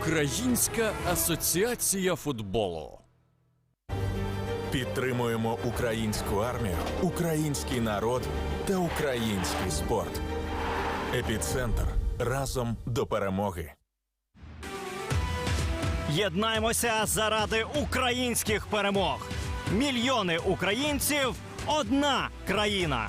Українська асоціація футболу. Підтримуємо українську армію, український народ та український спорт. Епіцентр разом до перемоги. Єднаймося заради українських перемог. Мільйони українців одна країна.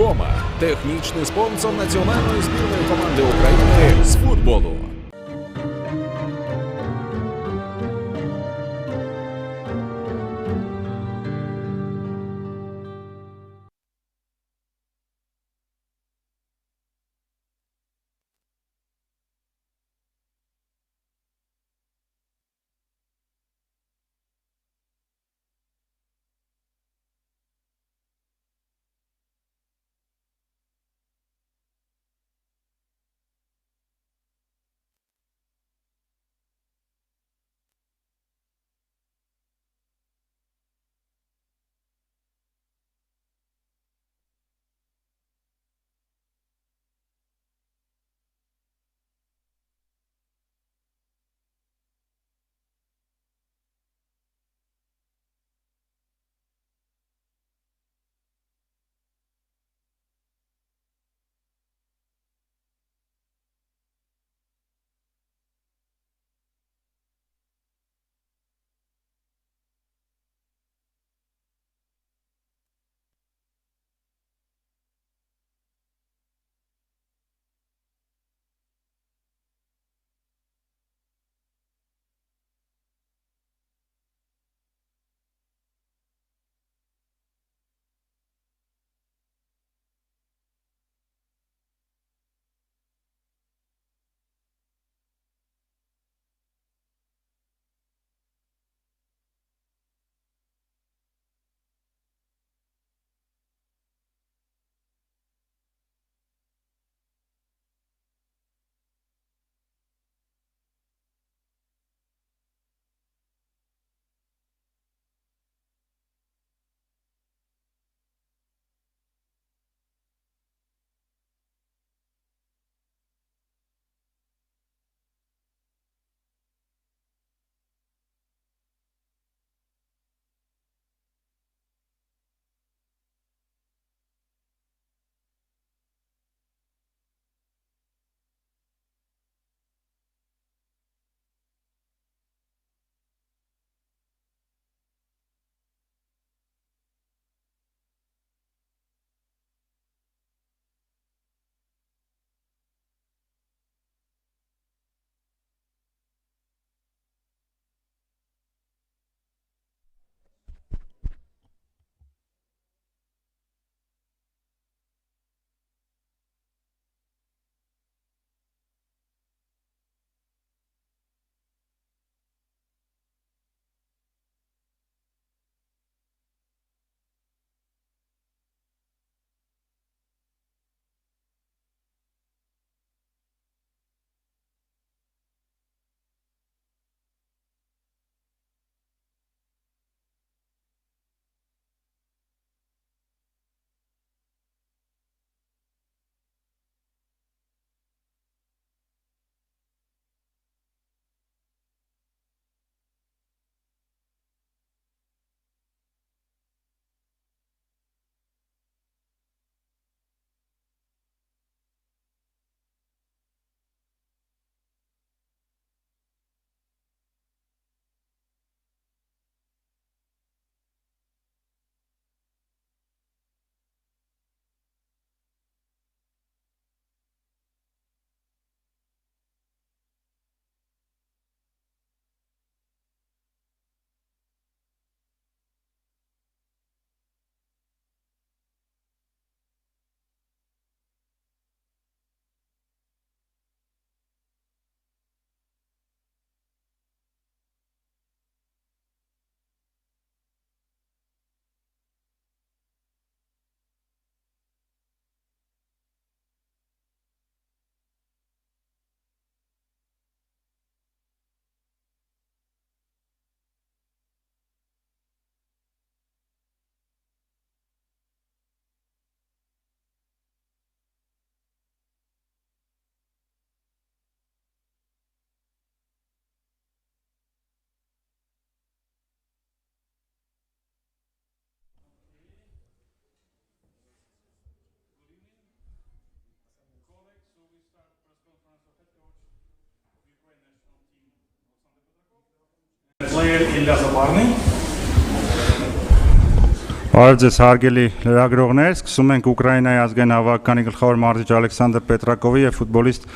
Хома технічний спонсор національної збірної команди України з футболу. Իլյազաբարնի Բարև ձեզ հարգելի լրագրողներ, սկսում ենք Ուկրաինայի ազգային հավաքականի գլխավոր մարզիչ Ալեքսանդր Պետրակովի եւ ֆուտբոլիստ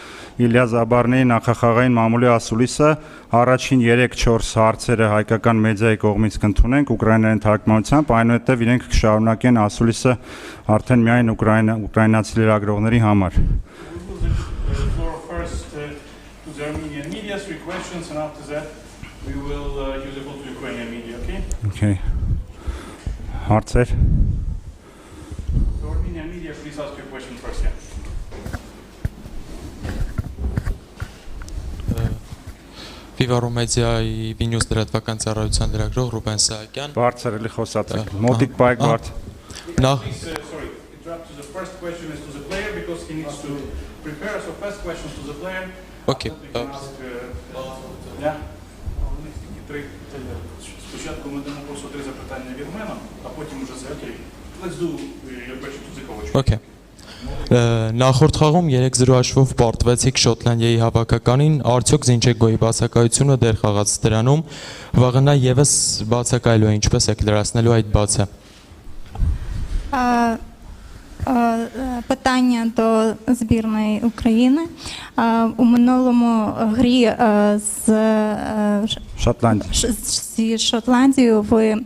Իլյա Զաբարնեի նախախաղային մամուլի ասուլիսը առաջին 3-4 հարցերը հայկական մեդիայի կողմից կընդունենք Ուկրաինային թարգմանությամբ, այնուհետև իրենք կշարունակեն ասուլիսը արդեն միայն ուկրաինա ուկրաինացի լրագրողների համար։ first uh, media, three questions, and after that we will uh, use the floor to Ukrainian media, Okay. Հարցեր։ Dorminia Media, please ask your question first. Yeah. Viva Media-ի Վինյուս դրատվական ծառայության լրագրող Ռուբեն Սահակյան։ Բարձր էլի խոսածակ։ Մոտիկ բայ բարդ։ Նախ uh, first question is to the player because he needs to prepare. So first question to the player. Okay. Uh, ask, uh, yeah. У них тільки три. Спочатку ми дамо просто три запитання від мене, а потім уже за окей. Let's do uh, your question to the coach. Okay. Ը, Նախորդ խաղում 3-0 հաշվով պարտվեցիք Շոտլանդիայի հավաքականին, արդյոք Զինչեգոյի բացակայությունը դեր խաղաց դրանում, վաղնա եւս բացակայելու է, ինչպես եք լրացնելու այդ բացը։ А, а, е, Е, е, питання до збірної України е, у минулому грі з Шотландії. Шотландією ви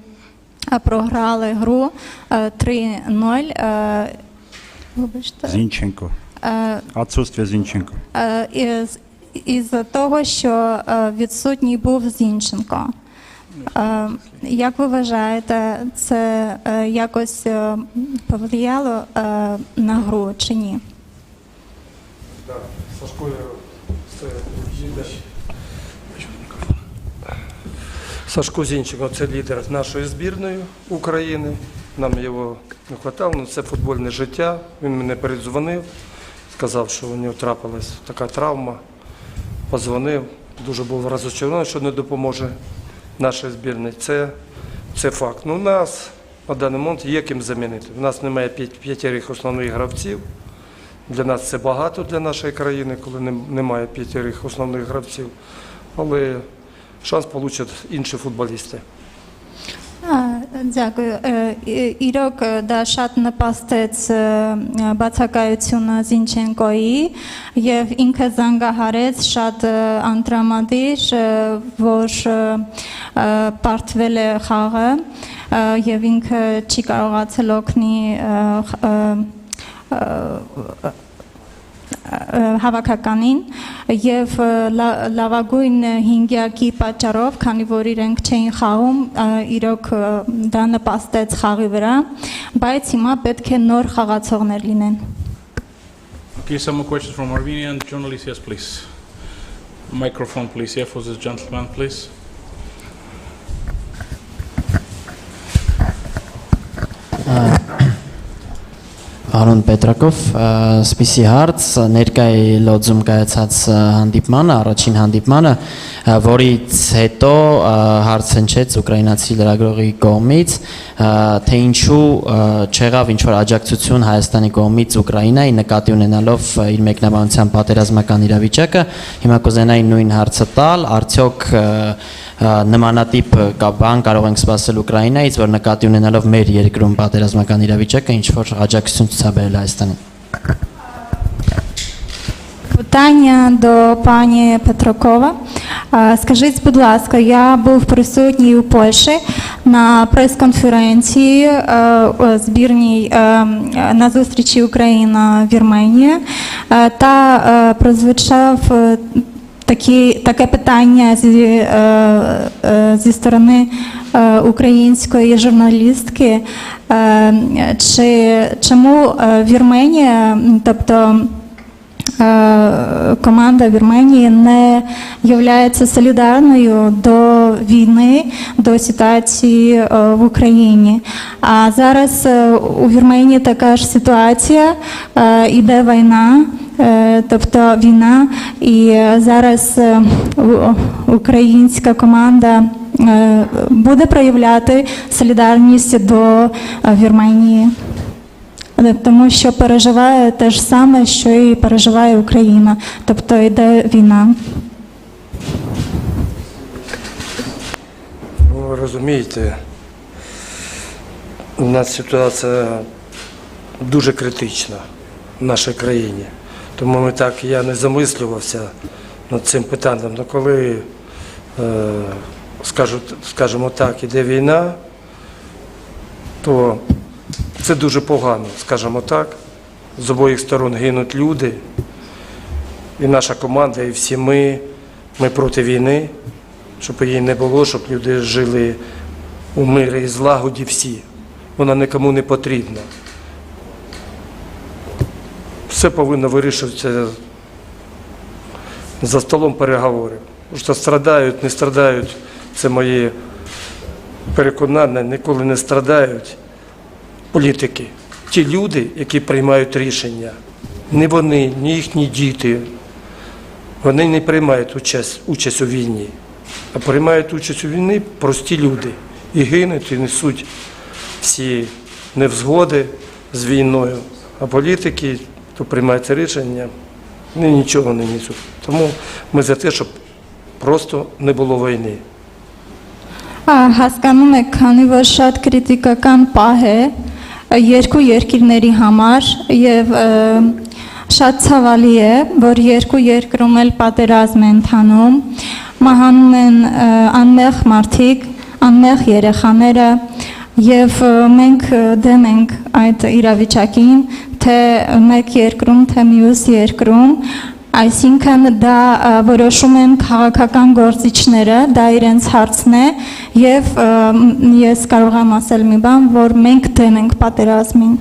програли гру 3-0. Зінченко. Отсутствие Зінченко. Із того, що відсутній був Зінченко. Як ви вважаєте, це е, якось е, повлияло е, на гру чи ні? Сашко, це. Сашко Зінченко це лідер нашої збірної України. Нам його не вистачало, але це футбольне життя. Він мене передзвонив, сказав, що у нього трапилась така травма. Позвонив, дуже був розчарований, що не допоможе нашій збірної. Це, це факт. Ну, у нас на даний момент є ким замінити. У нас немає п'ять- п'ятьох основних гравців. Для нас це багато для нашої країни, коли немає п'ятьох основних гравців. Але шанс получать інші футболісти. Ձակ, իրոք դա շատ նպաստեց բացակայությունը Զինչենկոյի եւ ինքը զանգահարեց շատ անտրամադիր, որ պարտվել է խաղը եւ ինքը չի կարողացել օգնի հավաքականին եւ լավագույն հինգյակի պատճառով, քանի որ իրենք չէին խաղում, իրոք դա նպաստեց խաղի վրա, բայց հիմա պետք է նոր խաղացողներ լինեն։ Okay, some more questions from Armenian journalists, yes, please. Microphone, please, yeah, for this gentleman, please. Արոն Պետրակով, սպիսի հարց ներկայի լոձում կայացած հանդիպմանը, առաջին հանդիպմանը, որից հետո հարց հնչեց ուկրաինացի լրագրողի կողմից, թե ինչու չեղավ ինչ որ աջակցություն Հայաստանի կողմից Ուկրաինայի նկատի ունենալով իր մեկնաբանության պատերազմական իրավիճակը, հիմա կուզենայի նույն հարցը տալ, արդյոք ը, նմանատիպ ը, կա բան կարող ենք սպասել Ուկրաինայից, որ նկատի ունենալով մեր երկրում պատերազմական իրավիճակը ինչ որ աջակցություն ցուցաբերել Հայաստանին։ Питання до пані Петракова. А, Скажіть, будь ласка, я був присутній у Польщі на прес-конференції е, е, збірній е, на зустрічі Україна-Вірменія Е, та е, прозвучав е, такі, таке питання зі, е, е, зі сторони е, української журналістки, чи чому Вірменія, тобто команда Вірменії не є солідарною до війни, до ситуації е, в Україні. А зараз е, у Вірменії така ж ситуація, е, іде війна. е, Тобто війна, і е, зараз е, українська команда е, буде проявляти солідарність до е, Вірменії. Е, Тому що переживає те ж саме, що і переживає Україна, тобто йде війна. ви розумієте, у нас ситуація дуже критична в нашій країні. Тому ми так, я не замислювався над цим питанням. Але коли, е, скажімо так, іде війна, то це дуже погано, скажімо так. З обох сторон гинуть люди. І наша команда, і всі ми, ми проти війни, щоб її не було, щоб люди жили у мирі і злагоді всі. Вона нікому не потрібна. Все повинно вирішуватися за столом переговорів. Що страдають, не страдають, це мої переконання, ніколи не страдають політики. Ті люди, які приймають рішення, не вони, ні їхні діти, вони не приймають участь, участь у війні, а приймають участь у війні прості люди і гинуть, і несуть всі невзгоди з війною. А політики, то приймають це рішення, вони нічого не несуть. Тому ми за те, щоб просто не було війни. Ա, Հասկանում եք, քանի որ շատ քրիտիկական պահ է ը, երկու երկիրների համար եւ շատ ցավալի է, որ երկու երկրում էլ պատերազմ է ընթանում, մահանում են անմեղ մարդիկ, անմեղ երեխաները եւ մենք դեմ ենք այդ իրավիճակին, թե մեկ երկրում, թե մյուս երկրում Այսինքն դա որոշում են քաղաքական գործիչները, դա իրենց հարցն է եւ ես կարող եմ ասել մի բան, որ մենք դեմ ենք պատերազմին։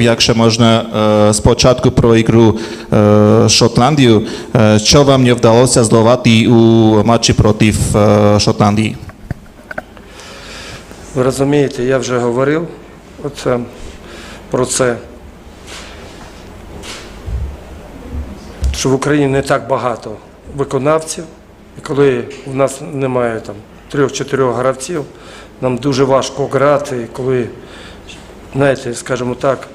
Jak się można e, z początku projektu e, Szotlandiu, e, co wam nie udało się zdobyć u meczu przeciw e, Szotlandii? Ви розумієте, я вже говорив оце, про це, що в Україні не так багато виконавців, і коли в нас немає там трьох-чотирьох гравців, нам дуже важко грати, коли, знаєте, скажімо так,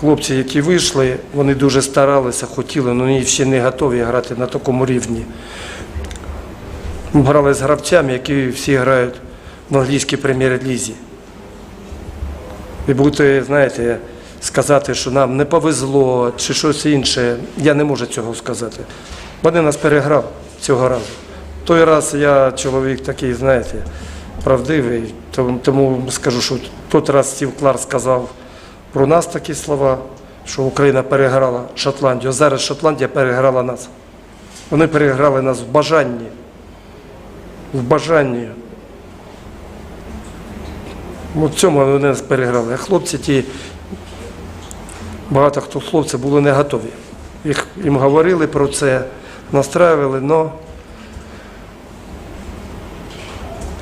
хлопці, які вийшли, вони дуже старалися, хотіли, але вони ще не готові грати на такому рівні. Ми грали з гравцями, які всі грають в англійській прем'єр-лізі. І бути, знаєте, сказати, що нам не повезло чи щось інше, я не можу цього сказати. Вони нас переграв цього разу. Той раз я чоловік такий, знаєте, правдивий, тому, скажу, що той раз Стів Клар сказав про нас такі слова, що Україна переграла Шотландію. Зараз Шотландія переграла нас. Вони переграли нас в бажанні. В бажанні. Ну, В цьому вони нас переграли. А хлопці ті, багато хто хлопців були не готові. Їм говорили про це, настраювали, але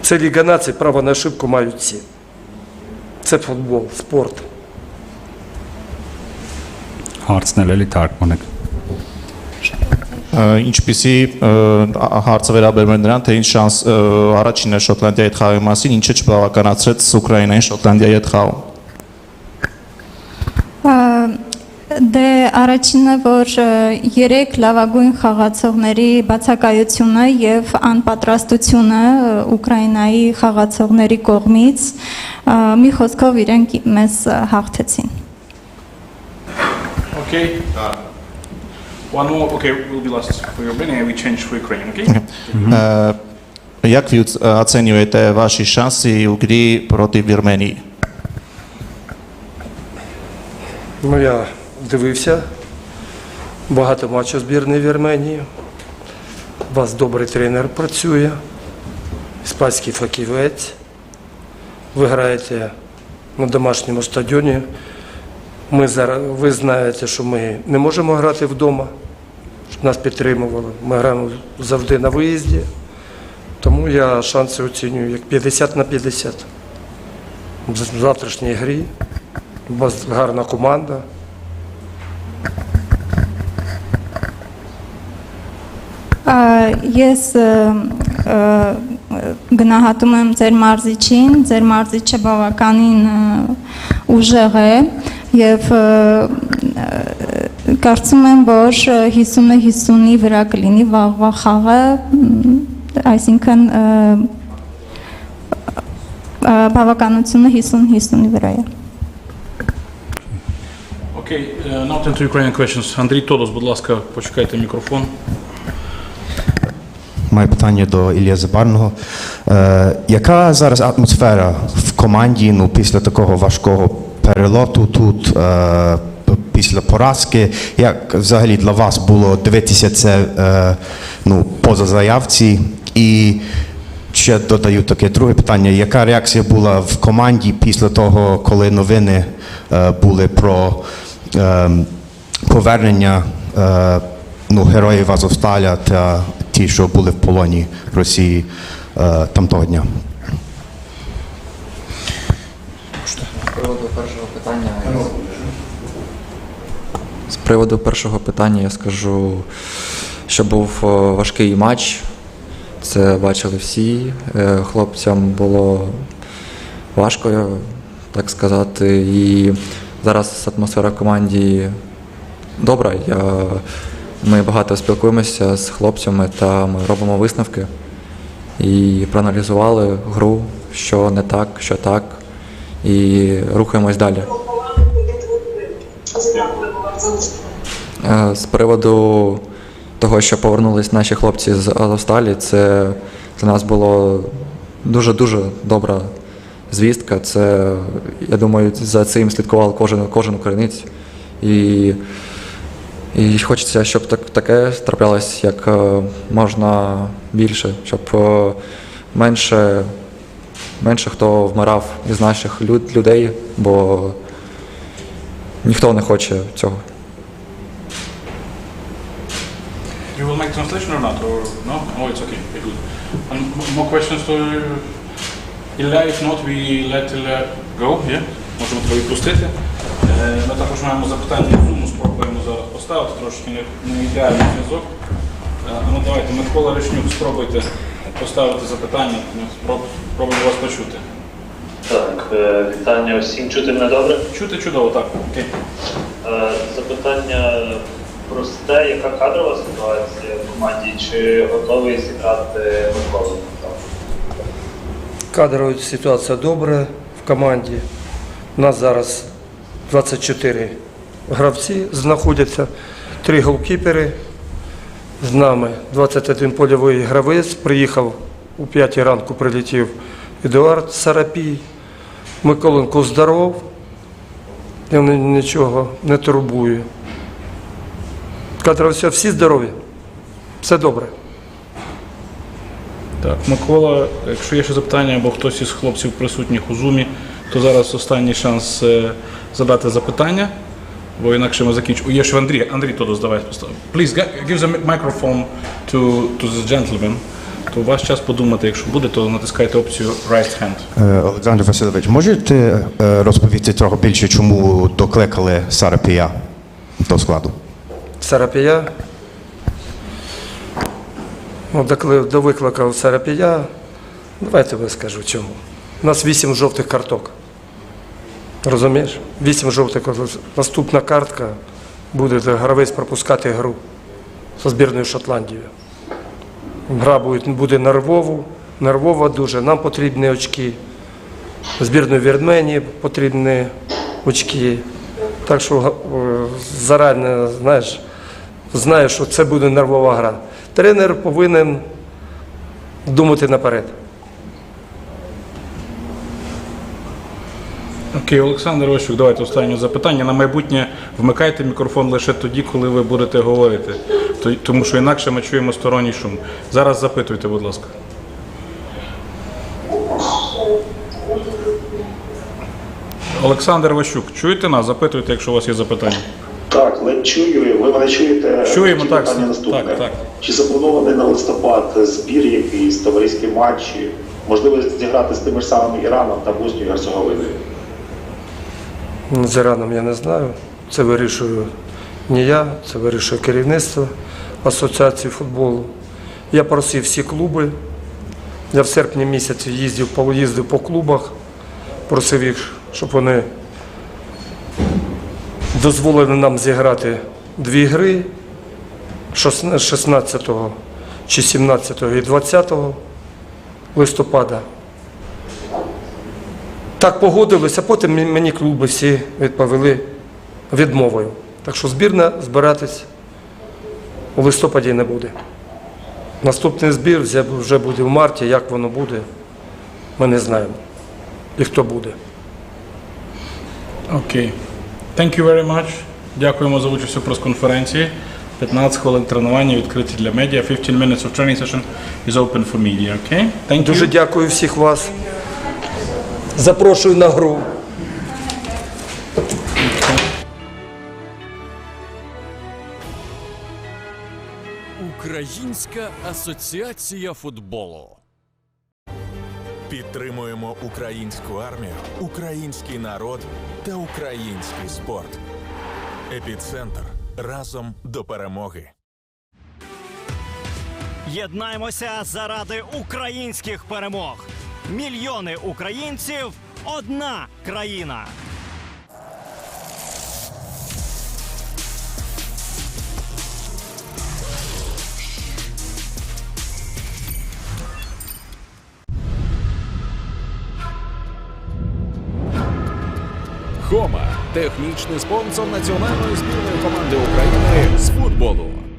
це Ліга націй, право на ошибку мають всі. Це футбол, спорт. Հարցնել էլի թարգմանեք։ Ը, Ինչպիսի ը, ա- հարցը վերաբերում է նրան, թե ինչ շանս ը, առաջինը Շոտլանդիայի հետ խաղի մասին, ինչը չբավականացրեց Ուկրաինային Շոտլանդիայի հետ խաղում։ Դե առաջինը որ ը, երեք լավագույն խաղացողների բացակայությունը եւ անպատրաստությունը ը, Ուկրաինայի խաղացողների կողմից ը, մի խոսքով իրենք մեզ ը, հաղթեցին։ Okay. One more, okay, will be last for Romania, we change for Ukraine, okay? Ă, Як ви оц- оцінюєте ваші шанси у грі проти Вірменії? Ну, я дивився багато матчів збірної Вірменії. У вас добрий тренер працює, іспанський фахівець. Ви граєте на домашньому стадіоні. Ми зараз, ви знаєте, що ми не можемо грати вдома, щоб нас підтримували. Ми граємо завжди на виїзді. Тому я шанси оцінюю як 50 на 50. В завтрашній грі. У вас гарна команда. Ես ը, ը, գնահատում եմ ձեր մարզիչին, ձեր մարզիչը բավականին ը, ուժեղ է եւ ը, ը, կարծում եմ, որ 50-ը 50-ի վրա կլինի վաղվա խաղը, մ, այսինքն ը, ը, բավականությունը 50-50-ի վրա է։ Окей, е, now to Ukrainian questions. Андрій Тодос, будь ласка, почекайте мікрофон. Моє питання до Ілля Забарного. Е, яка зараз атмосфера в команді ну, після такого важкого перельоту тут, е, після поразки? Як взагалі для вас було дивитися це е, ну, поза заявці? І ще додаю таке друге питання. Яка реакція була в команді після того, коли новини е, були про е, повернення е, ну, героїв Азовсталя та ті, що були в полоні Росії е, там дня? З приводу першого питання. З приводу першого питання я скажу, що був е, важкий матч. Це бачили всі. Е, Хлопцям було важко, так сказати. І зараз атмосфера в команді добра. Я, ми багато спілкуємося з хлопцями та ми робимо висновки. І проаналізували гру, що не так, що так, і рухаємось далі. Е, З приводу того, що повернулись наші хлопці з Азовсталі, це для нас було дуже-дуже добра звістка. Це, я думаю, за цим слідкував кожен, кожен українець. І, і хочеться, щоб так, таке траплялось як е, можна більше, щоб е, менше, менше хто вмирав із наших люд, людей, бо ніхто не хоче цього. You will make translation or not? Or no? Oh, it's okay. Okay, good. And more questions to Ілля? If not, we let Ілля go, yeah? Можемо тебе відпустити. Е, Ми також маємо запитання спробуємо зараз поставити, трошки не, не ідеальний зв'язок. Е, Ну давайте, Микола Решнюк, спробуйте поставити запитання, ми спробуємо вас почути. Так, е, вітання всім. Чути мене добре? Чути чудово, так. Окей. Е, Запитання просте, яка кадрова ситуація в команді? Чи готовий зіграти Микола? Кадрова ситуація добра в команді. У нас зараз 24 гравці знаходяться, три голкіпери з нами, 21 польовий гравець. Приїхав у 5 ранку, прилетів Едуард Сарапій. Миколенко здоров, я нічого не турбую. Кадрова все, всі здорові, все добре. Так, Микола, якщо є ще запитання або хтось із хлопців присутніх у зумі, то зараз останній шанс е, задати запитання, бо інакше ми закінчимо. Є ще Андрій. Андрій Тодос, давай поставимо. Please, gi- give the microphone to, to the gentleman. То ваш час подумати, якщо буде, то натискайте опцію Raised Hand. Е, Олександр Васильович, можете е, розповісти трохи більше, чому докликали Сарапія до складу? Сарапія. Ну, докли- довикликав Сарапія. Давайте я скажу чому. У нас вісім жовтих карток. Розумієш? Вісім жовтих. Наступна картка буде гравець пропускати гру зі збірною Шотландією. Гра буде, буде нервову, нервова дуже. Нам потрібні очки. Збірної Вірменії потрібні очки. Так що е, зарані, знаєш, знаю, що це буде нервова гра. Тренер повинен думати наперед. Окей, Олександр Ощук, давайте останнє запитання. На майбутнє вмикайте мікрофон лише тоді, коли ви будете говорити, тому що інакше ми чуємо сторонній шум. Зараз запитуйте, будь ласка. Олександр Ващук, чуєте нас? Запитуйте, якщо у вас є запитання. Так, ледь чую. Ви мене чуєте? Чуємо, так, наступне. так, так. Чи запланований на листопад збір якийсь, товариські матчі? Можливо, зіграти з тими ж самими Іраном та Боснією і Герцеговиною? З Іраном я не знаю. Це вирішую не я, це вирішує керівництво Асоціації футболу. Я просив всі клуби. Я в серпні місяці їздив по, їздив по клубах, просив їх, щоб вони дозволили нам зіграти дві гри 16 чи 17 і 20 листопада. Так погодилися, потім мені- клуби всі відповіли відмовою. Так що збірна збиратись у листопаді не буде. Наступний збір вже- буде в марті, як воно буде, ми не знаємо. І хто буде. Окей. Thank you very much. Дякуємо за участь у прес-конференції. 15 хвилин тренування відкриті для медіа. 15 minutes of training session is open for media. Okay? Thank you. Дуже дякую всіх вас. Запрошую на гру. Українська асоціація футболу. Підтримуємо українську армію, український народ та український спорт. Епіцентр разом до перемоги. Єднаймося заради українських перемог. Мільйони українців одна країна. Хома технічний спонсор національної збірної команди України з футболу.